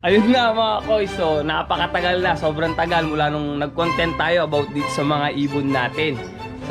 Ayun nga mga koy, so napakatagal na, sobrang tagal mula nung nag-content tayo about dito sa mga ibon natin.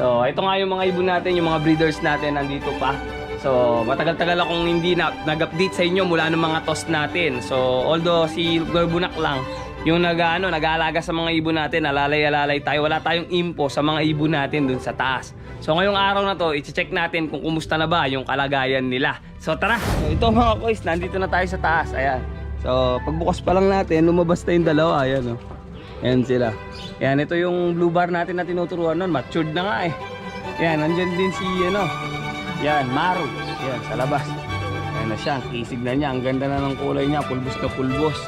So ito nga yung mga ibon natin, yung mga breeders natin nandito pa. So matagal-tagal akong hindi na, nag-update sa inyo mula ng mga toss natin. So although si Gorbunak lang, yung nag, ano, nag-aalaga sa mga ibon natin, alalay-alalay tayo, wala tayong info sa mga ibon natin dun sa taas. So ngayong araw na to, i-check natin kung kumusta na ba yung kalagayan nila. So tara, so, ito mga koys, nandito na tayo sa taas. Ayan. So, pagbukas pa lang natin, lumabas na yung dalawa. Ayan, oh. Ayan sila. Ayan, ito yung blue bar natin na tinuturuan nun. Matured na nga eh. Ayan, nandyan din si, ano, yan, Maru. Ayan, sa labas. Ayan na siya, kisig na niya. Ang ganda na ng kulay niya, pulbos na pulbos.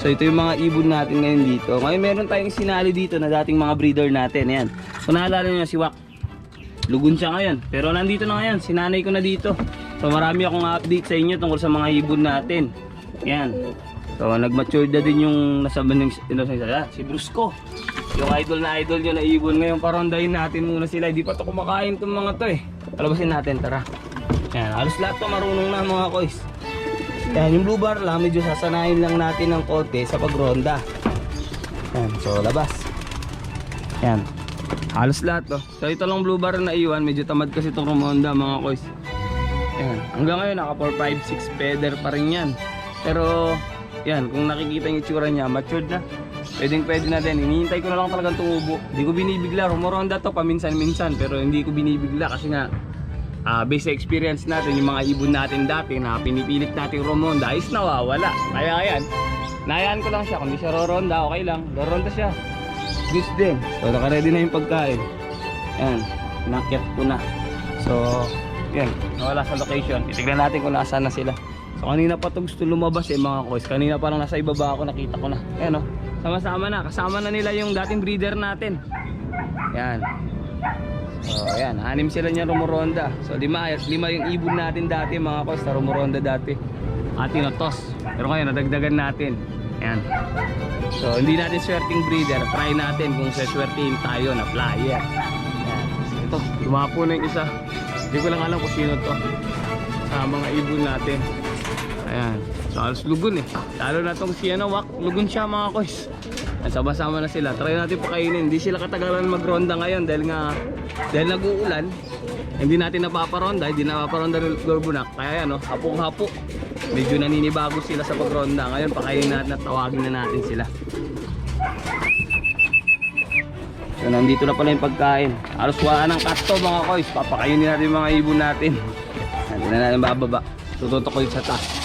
So, ito yung mga ibon natin ngayon dito. Ngayon, meron tayong sinali dito na dating mga breeder natin. Ayan. Kung naalala niyo si Wak, lugun siya ngayon. Pero nandito na ngayon, sinanay ko na dito. So marami akong update sa inyo tungkol sa mga ibon natin. Yan. So nag-mature na din yung nasa bandang ino sa si Brusco. Yung idol na idol nyo na ibon ngayon parondahin natin muna sila. Hindi pa to kumakain tong mga to eh. Palabasin natin, tara. Yan, halos lahat to marunong na mga kois. Yan, yung blue bar lang, medyo sasanayin lang natin ng konti sa pagronda. Yan, so labas. Yan. Halos lahat to. So ito lang blue bar na iwan, medyo tamad kasi itong rumonda mga kois. Yan. Hanggang ngayon naka 4, 5, 6 feather pa rin yan. Pero yan, kung nakikita yung itsura niya, matured na. Pwedeng pwede na din. Hinihintay ko na lang talagang tumubo. Hindi ko binibigla. Rumoronda to paminsan-minsan. Pero hindi ko binibigla kasi nga ah based sa experience natin, yung mga ibon natin dati na pinipilit natin rumonda is nawawala. Kaya yan, nayaan ko lang siya. Kung di siya roronda, okay lang. Roronda siya. Good din. So naka-ready na yung pagkain. Yan, nakyat ko na. So, yan, nawala sa location. Titignan natin kung nasaan na sila. So kanina pa to gusto lumabas eh mga kois. Kanina pa lang nasa ibaba ako nakita ko na. Ayan oh. Sama-sama na. Kasama na nila yung dating breeder natin. Yan. So ayan, anim sila niya rumuronda. So lima, lima yung ibon natin dati mga kois na rumuronda dati. Atin tos. Pero ngayon nadagdagan natin. Ayan. So hindi natin swerting breeder. Try natin kung swertihin tayo na flyer. Ayan. Ito, lumapo na yung isa. Hindi ko lang alam kung sino to. Sa mga ibon natin. Ayan. So, halos lugun eh. Lalo na tong si ano, wak, lugun siya mga. Ayan, Sama-sama na sila. Try natin pakainin. Hindi sila katagalan magronda ngayon dahil nga dahil nag-uulan. Hindi natin napaparonda, hindi napaparonda ng Gorbunak. Kaya ano, hapong-hapo. Medyo naninibago sila sa pagronda. Ngayon, pakainin natin at tawagin na natin sila. So, nandito na pala yung pagkain. Halos wala ng kato mga kois. Papakainin natin mga ibon natin. Hindi na natin bababa. Tututok ko yun sa taas.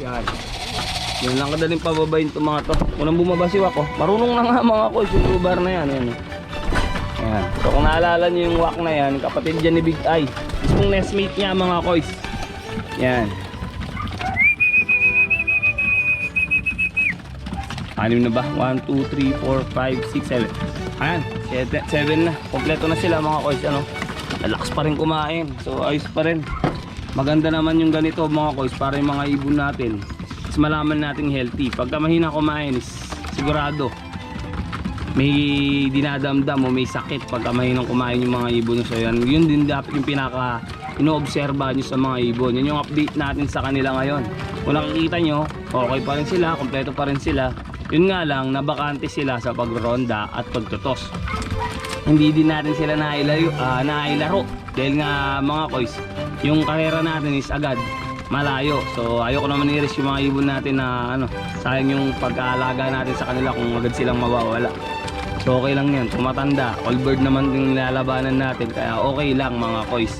Yan. Yan lang kadaling pababayin itong mga to. Unang bumaba si Wako. Marunong na nga mga kois yung lubar na yan. Yan. Yan. So kung naalala niyo yung wak na yan, kapatid dyan ni Big Eye. Mismong nestmate niya mga kois. Yan. Anim na ba? 1, 2, 3, 4, 5, 6, 7. Ayan, 7 na. Kompleto na sila mga kois. Ano? Lalakas pa rin kumain. So ayos pa rin. Maganda naman yung ganito mga kois para yung mga ibon natin. Is malaman natin healthy. Pagka mahina kumain is sigurado may dinadamdam o may sakit pagka mahinang kumain yung mga ibon. So yan, yun din dapat yung pinaka inoobserba nyo sa mga ibon. Yun yung update natin sa kanila ngayon. Kung nakikita nyo, okay pa rin sila, kompleto pa rin sila. Yun nga lang, nabakante sila sa pagronda at pagtutos. Hindi din natin sila nailaro, ah, nailaro. Dahil nga mga kois, yung karera natin is agad malayo. So ayoko naman i-risk yung mga ibon natin na ano, sayang yung pag-aalaga natin sa kanila kung agad silang mawawala. So okay lang yan. Tumatanda. All bird naman yung nilalabanan natin. Kaya okay lang mga kois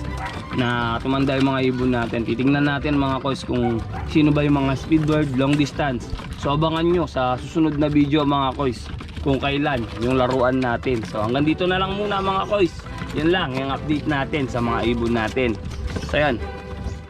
na tumanda yung mga ibon natin. Titingnan natin mga kois kung sino ba yung mga speed bird long distance. So abangan nyo sa susunod na video mga kois kung kailan yung laruan natin. So hanggang dito na lang muna mga kois. Yan lang yung update natin sa mga ibon natin. So yan.